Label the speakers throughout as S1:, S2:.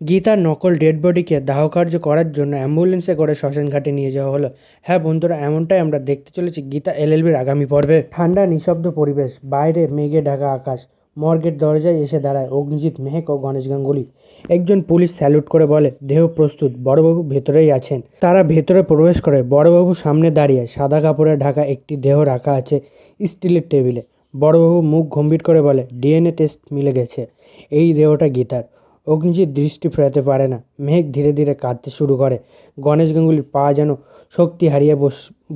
S1: গীতার নকল ডেড বডিকে দাহকার্য করার জন্য অ্যাম্বুলেন্সে করে শ্মশানঘাটে নিয়ে যাওয়া হলো। হ্যাঁ বন্ধুরা, এমনটাই আমরা দেখতে চলেছি গীতা এলএলবির আগামী পর্বে। ঠান্ডা, নিঃশব্দ পরিবেশ, বাইরে মেঘে ঢাকা আকাশ, মর্গের দরজায় এসে দাঁড়ায় অগ্নিজিৎ মেহেক ও গণেশ গাঙ্গুলি। একজন পুলিশ স্যালুট করে বলে, দেহ প্রস্তুত, বড়বাবু ভেতরেই আছেন। তারা ভেতরে প্রবেশ করে বড়বাবু সামনে দাঁড়িয়ে সাদা কাপড়ে ঢাকা একটি দেহ রাখা আছে স্টিলের টেবিলে। বড়বাবু মুখ গম্ভীর করে বলে, ডিএনএ টেস্ট মিলে গেছে। এই দেহটা গীতার। অগ্নিজিৎ দৃষ্টি ফেরাতে পারে না। মেঘ ধীরে ধীরে কাঁদতে শুরু করে। গণেশ গাঙ্গুলির পা যেন শক্তি হারিয়ে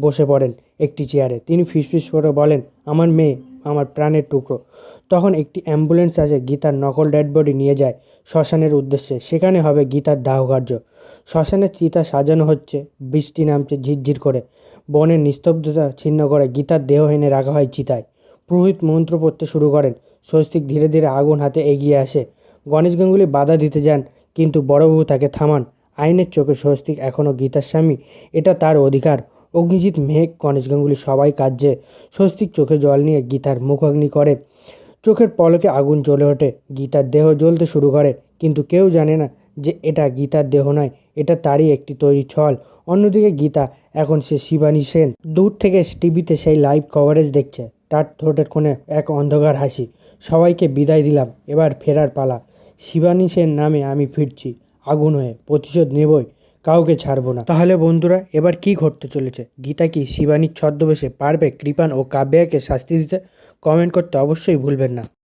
S1: বস পড়েন একটি চেয়ারে। তিনি ফিসফিস করে বলেন, আমার মেয়ে, আমার প্রাণের টুকরো। তখন একটি অ্যাম্বুলেন্স আসে গীতার নকল ডেড বডি নিয়ে যায় শ্মশানের উদ্দেশ্যে। সেখানে হবে গীতার দাহকার্য। শ্মশানের চিতা সাজানো হচ্ছে, বৃষ্টি নামছে ঝিরঝির করে। বনের নিস্তব্ধতা ছিন্ন করে গীতার দেহ এনে রাখা হয় চিতায়। পুরোহিত মন্ত্র পড়তে শুরু করেন। স্বস্তিক ধীরে ধীরে আগুন হাতে এগিয়ে আসে। গণেশ গাঙ্গুলি বাধা দিতে যান, কিন্তু বড়বাবু তাকে থামান। আইনের চোখে স্বস্তিক এখনও গীতার স্বামী, এটা তার অধিকার। অগ্নিজিৎ মেঘ গণেশ গাঙ্গুলি সবাই কাজে স্বস্তিক চোখে জল নিয়ে গীতার মুখাগ্নি করে। চোখের পলকে আগুন জ্বলে ওঠে। গীতার দেহ জ্বলতে শুরু করে, কিন্তু কেউ জানে না যে এটা গীতার দেহ নয়, এটা তারই একটি তৈরি ছল। অন্যদিকে গীতা, এখন সে শিবানী সেন। দূর থেকে টিভিতে সেই লাইভ কভারেজ দেখছে। তার ঠোঁটের কোণে এক অন্ধকার হাসি। সবাইকে বিদায় দিলাম, এবার ফেরার পালা। শিবানী সেন নামে আমি ফিরছি। আগুন হয়ে প্রতিশোধ নেবই, কাউকে ছাড়বো না। তাহলে বন্ধুরা, এবার কি ঘটতে চলেছে? গীতা কি শিবানীর ছদ্মবেশে পারবে? কৃপান ও কাব্যাকে শাস্তি দিতে? কমেন্ট করতে অবশ্যই ভুলবেন না।